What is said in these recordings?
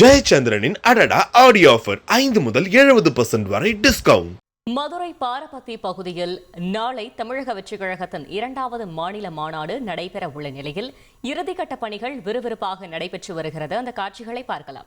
ஜெயச்சந்திரனின் அடடா audio offer ஐந்து முதல் எழுபது பர்சன்ட் வரை டிஸ்கவுண்ட் மதுரை பாரபத்தி பகுதியில் நாளை தமிழக வெற்றிக் கழகத்தின் இரண்டாவது மாநில மாநாடு நடைபெற உள்ள நிலையில் இறுதிக்கட்ட பணிகள் விறுவிறுப்பாக நடைபெற்று வருகிறது. அந்த காட்சிகளை பார்க்கலாம்.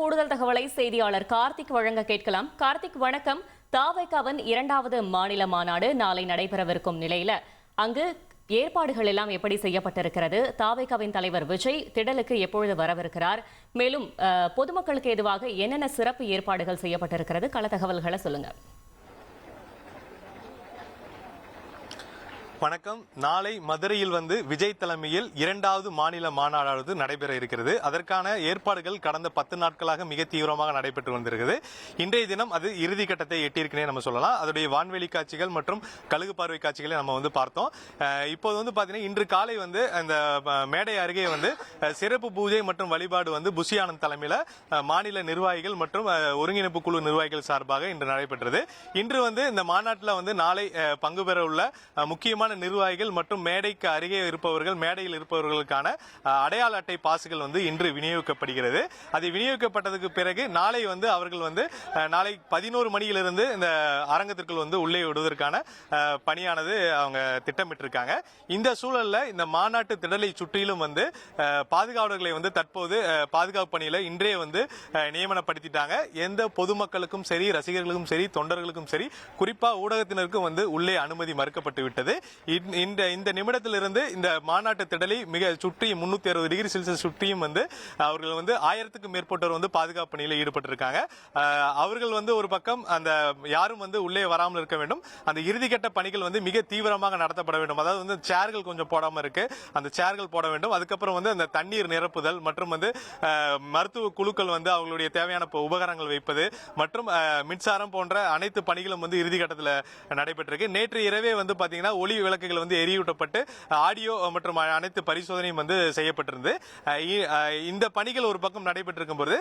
கூடுதல் தகவலை செய்தியாளர் கார்த்திக் வழங்க கேட்கலாம். கார்த்திக் வணக்கம். தாவைக்காவின் இரண்டாவது மாநில மாநாடு நாளை நடைபெறவிருக்கும் நிலையில அங்கு ஏற்பாடுகள் எல்லாம் எப்படி செய்யப்பட்டிருக்கிறது? தாவைக்காவின் தலைவர் விஜய் திடலுக்கு எப்பொழுது வரவிருக்கிறார்? மேலும் பொதுமக்களுக்கு எதுவாக என்னென்ன சிறப்பு ஏற்பாடுகள் செய்யப்பட்டிருக்கிறது? கள தகவல்களை சொல்லுங்க. வணக்கம். நாளை மதுரையில் வந்து விஜய் தலைமையில் இரண்டாவது மாநில மாநாடானது நடைபெற இருக்கிறது. அதற்கான ஏற்பாடுகள் கடந்த பத்து நாட்களாக மிக தீவிரமாக நடைபெற்று வந்திருக்கிறது. இன்றைய தினம் அது இறுதி கட்டத்தை எட்டியிருக்குனே நம்ம சொல்லலாம். அதோடைய வான்வெளி காட்சிகள் மற்றும் கழுகு பார்வை காட்சிகளை நம்ம வந்து பார்த்தோம். இப்போது வந்து பார்த்தீங்கன்னா இன்று காலை வந்து அந்த மேடை அருகே வந்து சிறப்பு பூஜை மற்றும் வழிபாடு வந்து புஷியானந்த் தலைமையில் மாநில நிர்வாகிகள் மற்றும் ஒருங்கிணைப்பு குழு நிர்வாகிகள் சார்பாக இன்று நடைபெற்றது. இன்று வந்து இந்த மாநாட்டில் வந்து நாளை பங்கு பெற உள்ள முக்கியமான முக்கியமான நிர்வாகிகள் மற்றும் மேடைக்கு அருகே இருப்பவர்கள் மேடையில் இருப்பவர்களுக்கான அடையாள அட்டை பாசுகள் வந்து இன்று விநியோகிக்கப்படுகிறது. அது விநியோகிக்கப்பட்டதுக்கு பிறகு நாளை வந்து அவர்கள் வந்து நாளை பதினோரு மணியிலிருந்து இந்த அரங்கத்திற்குள் வந்து உள்ளே விடுவதற்கான பணியானது அவங்க திட்டமிட்டிருக்காங்க. இந்த சூழலில் இந்த மாநாட்டு திடலை சுற்றிலும் வந்து பாதுகாவலர்களை வந்து தற்போது பாதுகாப்பு பணியில் இன்றே வந்து நியமனப்படுத்திட்டாங்க. எந்த பொதுமக்களுக்கும் சரி ரசிகர்களுக்கும் சரி தொண்டர்களுக்கும் சரி குறிப்பாக ஊடகத்தினருக்கும் வந்து உள்ளே அனுமதி மறுக்கப்பட்டு விட்டது. இந்த- இந்த இந்த நிமிடத்திலிருந்து இந்த மாநாட்டு திடலை மிக சுற்றி முன்னூத்தி அறுபது டிகிரி செல்சியஸ் சுற்றியும் வந்து அவர்கள் வந்து ஆயிரத்துக்கும் மேற்பட்டோர் வந்து பாதுகாப்பு பணியில் ஈடுபட்டிருக்காங்க. அவர்கள் வந்து ஒரு பக்கம் அந்த யாரும் வந்து உள்ளே வராமல் இருக்க வேண்டும். அந்த இறுதிக்கட்ட பணிகள் வந்து மிக தீவிரமாக நடத்தப்பட வேண்டும். அதாவது வந்து சேர்கள் கொஞ்சம் போடாம இருக்கு. அந்த சேர்கள் போட வேண்டும். அதுக்கப்புறம் வந்து அந்த தண்ணீர் நிரப்புதல் மற்றும் வந்து மருத்துவ குழுக்கள் வந்து அவங்களுடைய தேவையான உபகரணங்கள் வைப்பது மற்றும் மின்சாரம் போன்ற அனைத்து பணிகளும் வந்து இறுதிக்கட்டத்தில் நடைபெற்றிருக்கு. நேற்று இரவே வந்து பாத்தீங்கன்னா ஒளி விளக்குகள் வந்து எரியூட்டப்பட்டு ஆடியோ மற்றும் அனைத்து பரிசோதனையும் வந்து செய்யப்பட்டிருந்து இந்த பணிகள் ஒரு பக்கம் நடைபெற்றிருக்கும் போது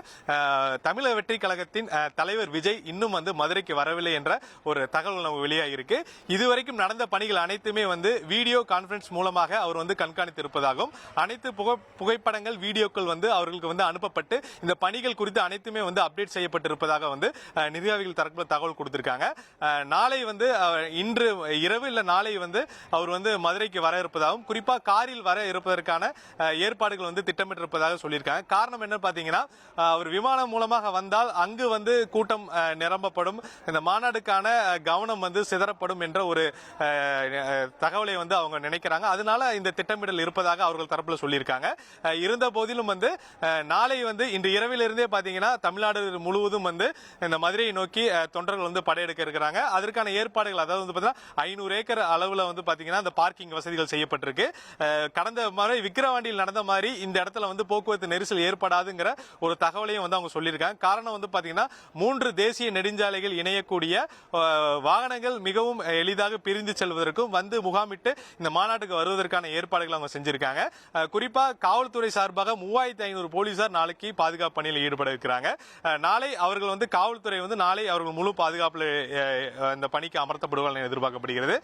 தமிழக வெற்றி கழகத்தின் தலைவர் விஜய் இன்னும் வந்து மதுரைக்கு வரவில்லை என்ற ஒரு தகவல் நம்ம வெளியாகிருக்கு இதுவரைக்கும் நடந்த பணிகள் அனைத்துமே வந்து வீடியோ கான்பரன்ஸ் மூலமாக அவர் வந்து கண்காணித்து இருப்பதாகவும் அனைத்து புகை- புகைப்படங்கள் வீடியோக்கள் வந்து அவர்களுக்கு வந்து அனுப்பப்பட்டு இந்த பணிகள் குறித்து அனைத்துமே வந்து அப்டேட் செய்யப்பட்டிருப்பதாக வந்து நிர்வாகிகள் தரப்பில் தகவல் கொடுத்திருக்காங்க. நாளை வந்து இன்று இரவு இல்லை நாளை வந்து அவர் வந்து மதுரைக்கு வர இருப்பதாகவும் குறிப்பா காரில் வர இருப்பதற்கான ஏற்பாடுகள் வந்து திட்டமிட்டிருப்பதாக சொல்லியிருக்காங்க. காரணம் என்ன பார்த்தீங்கன்னா அவர் விமானம் மூலமாக வந்தால் அங்கு வந்து கூட்டம் நிரம்பப்படும். இந்த மாநாடுக்கான கவனம் வந்து சிதறப்படும் என்ற ஒரு தகவலை வந்து அவங்க நினைக்கிறாங்க. அதனால இந்த திட்டமிடல் இருப்பதாக அவர்கள் தரப்புல சொல்லியிருக்காங்க. இருந்த போதிலும் வந்து நாளை வந்து இன்று இரவிலிருந்தே பாத்தீங்கன்னா தமிழ்நாடு முழுவதும் வந்து இந்த மதுரையை நோக்கி தொண்டர்கள் வந்து படையெடுக்க இருக்கிறாங்க. அதற்கான ஏற்பாடுகள் அதாவது வந்து பார்த்தீங்கன்னா ஐநூறு ஏக்கர் அளவுல வந்து வந்து பார்த்தீங்கன்னா அந்த பார்க்கிங் வசதிகள் செய்யப்பட்டிருக்கு. கடந்த முறை விக்கிரவாண்டியில் நடந்த மாதிரி இந்த இடத்துல வந்து போக்குவரத்து நெரிசல் ஏற்படாதுங்கிற ஒரு தகவலையும் வந்து அவங்க சொல்லியிருக்காங்க. காரணம் வந்து பார்த்தீங்கன்னா மூன்று தேசிய நெடுஞ்சாலைகள் இணையக்கூடிய வாகனங்கள் மிகவும் எளிதாக பிரிந்து செல்வதற்கும் வந்து முகாமிட்டு இந்த மாநாட்டுக்கு வருவதற்கான ஏற்பாடுகள் அவங்க செஞ்சிருக்காங்க. குறிப்பாக காவல்துறை சார்பாக மூவாயிரத்தி ஐநூறு போலீசார் நாளைக்கு பாதுகாப்பு பணியில் ஈடுபட இருக்கிறாங்க. நாளை அவர்கள் வந்து காவல்துறை வந்து நாளை அவர்கள் முழு பாதுகாப்புல இந்த பணிக்கு அமர்த்தப்படுவார்கள் என எதிர்பார்க்கப்படுகிறது.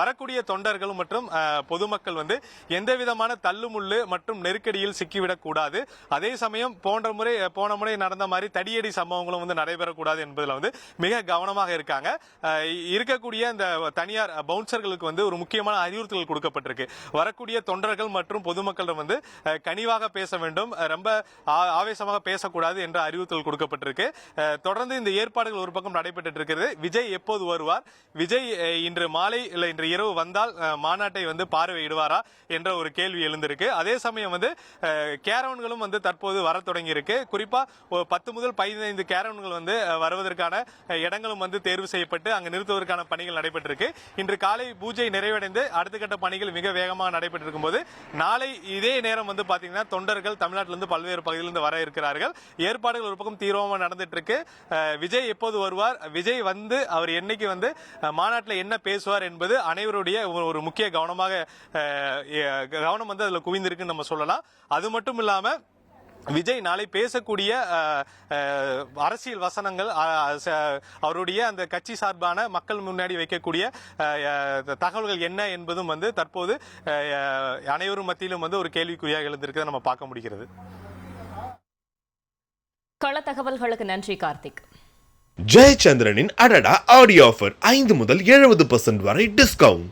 வரக்கூடிய வரக்கூடிய தொண்டர்கள் மற்றும் பொதுமக்கள் வந்து எந்த விதமான தள்ளுமுள்ளு மற்றும் நெருக்கடியில் சிக்கிவிடக் கூடாது. அதே சமயம் போன்ற முறை போன முறை நடந்த மாதிரி தடியடி சம்பவங்களும் வந்து நடைபெறக்கூடாது என்பதில் வந்து மிக கவனமாக இருக்காங்க. இருக்கக்கூடிய இந்த தனியார் பவுன்சர்களுக்கு வந்து ஒரு முக்கியமான அறிவுறுத்தல் கொடுக்கப்பட்டிருக்கு. வரக்கூடிய தொண்டர்கள் மற்றும் பொதுமக்களிடம் வந்து கனிவாக பேச வேண்டும் ரொம்ப ஆவேசமாக பேசக்கூடாது என்ற அறிவுறுத்தல் கொடுக்கப்பட்டிருக்கு. தொடர்ந்து இந்த ஏற்பாடுகள் ஒரு பக்கம் நடைபெற்று இருக்கிறது. விஜய் எப்போது வருவார்? விஜய் இன்று மாலை இல்லை இன்று இரவு வந்தால் மாநாட்டை வந்து பார்வையிடுவாரா என்ற ஒரு கேள்வி எழுந்திருக்கு. அதே சமயம் வந்து கேரவன்களும் வந்து தற்போது வர தொடங்கியிருக்கு. குறிப்பாக குறிப்பா பத்து முதல் பதினைந்து கேரவன்கள் வந்து வருவதற்கான இடங்களும் வந்து தேர்வு செய்யப்பட்டு அங்கு நிறுத்துவதற்கான பணிகள் நடைபெற்றிருக்கு. இன்று காலை பூஜை நிறைவடைந்து அடுத்த கட்ட பணிகள் மிக வேகமாக நடைபெற்றிருக்கும் போது நாளை இதே நேரம் வந்து பாத்தீங்கன்னா தொண்டர்கள் தமிழ்நாட்டிலிருந்து பல்வேறு பகுதியிலிருந்து வர இருக்கிறார்கள். ஏற்பாடுகள் ஒரு பக்கம் தீவிரமாக நடந்துட்டு இருக்கு விஜய் எப்போது வருவார்? விஜய் வந்து அவர் என்னைக்கு வந்து மாநாட்டில் என்ன பேசுவார் என்பது அனைவருடைய ஒரு- ஒரு முக்கிய கவனமாக கவனம் வந்து அதுல குவிந்திருக்குன்னு நம்ம சொல்லலாம். அது மட்டும் இல்லாம விஜய் நாளை பேசக்கூடிய அரசியல் வசனங்கள் அவருடைய அந்த கட்சி சார்பான மக்கள் முன்னாடி வைக்கக்கூடிய தகவல்கள் என்ன என்பதும் வந்து தற்போது அனைவரும் மத்தியிலும் வந்து ஒரு கேள்விக்குறியாக எழுந்திருக்கிறத நம்ம பார்க்க முடிகிறது. கள தகவல்களுக்கு நன்றி கார்த்திக். ஜெயச்சந்திரனின் அடடா ஆடியோ ஆஃபர் ஐந்து முதல் எழுபது பர்சன்ட் வரை டிஸ்கவுண்ட்